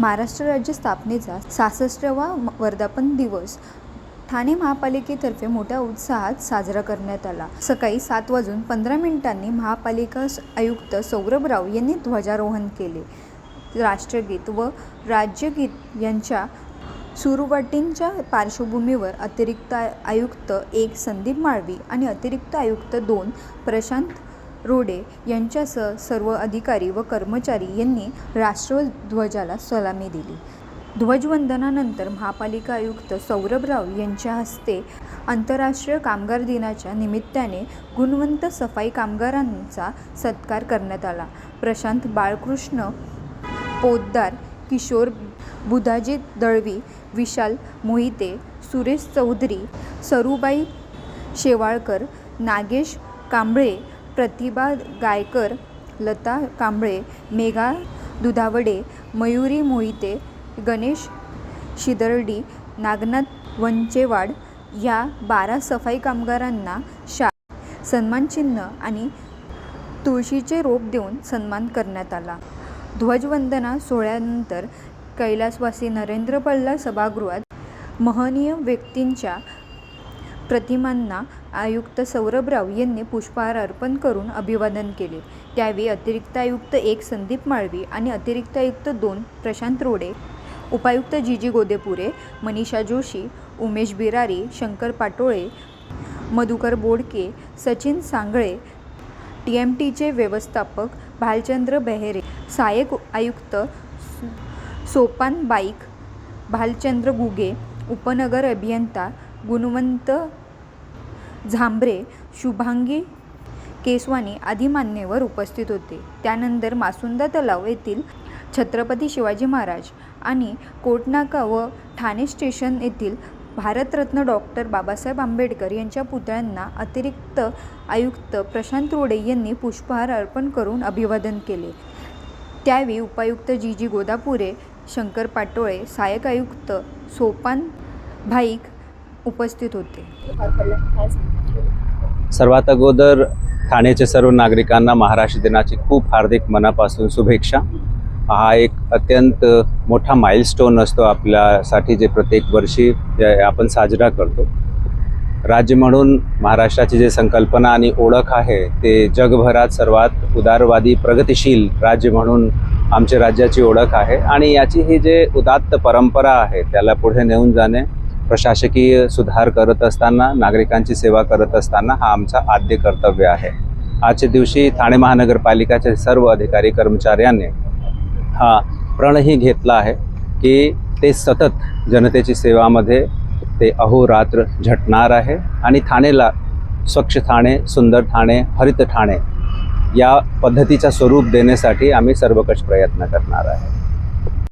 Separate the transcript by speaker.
Speaker 1: महाराष्ट्र राज्य स्थापनेचा सहासष्टवा वर्धापन दिवस ठाणे महापालिकेतर्फे मोठ्या उत्साहात साजरा करण्यात आला. सकाळी सात वाजून पंधरा मिनिटांनी महापालिका आयुक्त सौरभ राव यांनी ध्वजारोहण केले. राष्ट्रगीत व राज्यगीत यांच्या सुरुवातींच्या पार्श्वभूमीवर अतिरिक्त आय- आयुक्त एक संदीप माळवी आणि अतिरिक्त आयुक्त दोन प्रशांत रोडे यांच्यासह सर्व अधिकारी व कर्मचारी यांनी राष्ट्रध्वजाला सलामी दिली. ध्वजवंदनानंतर महापालिका आयुक्त सौरभ राव यांच्या हस्ते आंतरराष्ट्रीय कामगार दिनाच्या निमित्ताने गुणवंत सफाई कामगारांचा सत्कार करण्यात आला. प्रशांत बाळकृष्ण पोद्दार किशोर बुधाजी दळवी विशाल मोहिते सुरेश चौधरी सरूबाई शेवाळकर नागेश कांबळे प्रतिभा गायकर लता कांबळे मेघा दुधावडे मयुरी मोहिते गणेश शिदर्डी नागनाथ वंचेवाड या बारा सफाई कामगारांना शा सन्मानचिन्ह आणि तुळशीचे रोप देऊन सन्मान करण्यात आला. ध्वजवंदना सोहळ्यानंतर कैलासवासी नरेंद्र पल्ला सभागृहात महनीय व्यक्तींच्या प्रतिमांना आयुक्त सौरभराव यांनी पुष्पहार अर्पण करून अभिवादन केले. त्यावेळी अतिरिक्त आयुक्त एक संदीप माळवी आणि अतिरिक्त आयुक्त दोन प्रशांत रोडे उपायुक्त G G Godepure Manisha Joshi Umesh Birari Shankar Patole Madhukar Bodke Sachin Sangle T M टीचे व्यवस्थापक भालचंद्र बेहेरे सहाय्यक आयुक्त सोपान बाईक भालचंद्र गुगे उपनगर अभियंता गुणवंत झांबरे शुभांगी केसवानी आदी मान्यवर उपस्थित होते. त्यानंतर मासुंदा तलाव येथील छत्रपती शिवाजी महाराज आणि कोटनाका व ठाणे स्टेशन येथील भारतरत्न डॉक्टर बाबासाहेब आंबेडकर यांच्या पुतळ्यांना अतिरिक्त आयुक्त प्रशांत रोडे यांनी पुष्पहार अर्पण करून अभिवादन केले. त्यावेळी उपायुक्त जी. जी. गोदापुरे शंकर पाटोळे सहाय्यक आयुक्त सोपान भाईक उपस्थित होते.
Speaker 2: सर्वात अगोदर ठाण्याच्या सर्व नागरिकांना महाराष्ट्र दिनाची खूप हार्दिक मनापासून शुभेच्छा. हा एक अत्यंत मोठा माइलस्टोन असतो आपल्यासाठी जे प्रत्येक वर्षी आपण साजरा करतो. राज्य म्हणून महाराष्ट्राची जी संकल्पना आणि ओळख आहे ते जगभरात सर्वात उदारवादी प्रगतिशील राज्य म्हणून आमच्या राज्याची ओळख आहे. आणि याची ही जे उदात्त परंपरा आहे त्याला पुढे नेऊन जाणे प्रशासकीय सुधार करत असताना नागरिकांची सेवा करत असताना हा आमचा आद्य कर्तव्य आहे. आजच्या दिवशी ठाणे महानगरपालिकाचे सर्व अधिकारी कर्मचाऱ्यांनी हा प्रणही घेतला आहे की ते सतत जनतेची सेवामध्ये ते अहोरात्र झटणार आहे आणि ठाणेला स्वच्छ ठाणे सुंदर ठाणे हरित ठाणे या पद्धतीचा स्वरूप देण्यासाठी आम्ही सर्वकष प्रयत्न करणार आहे.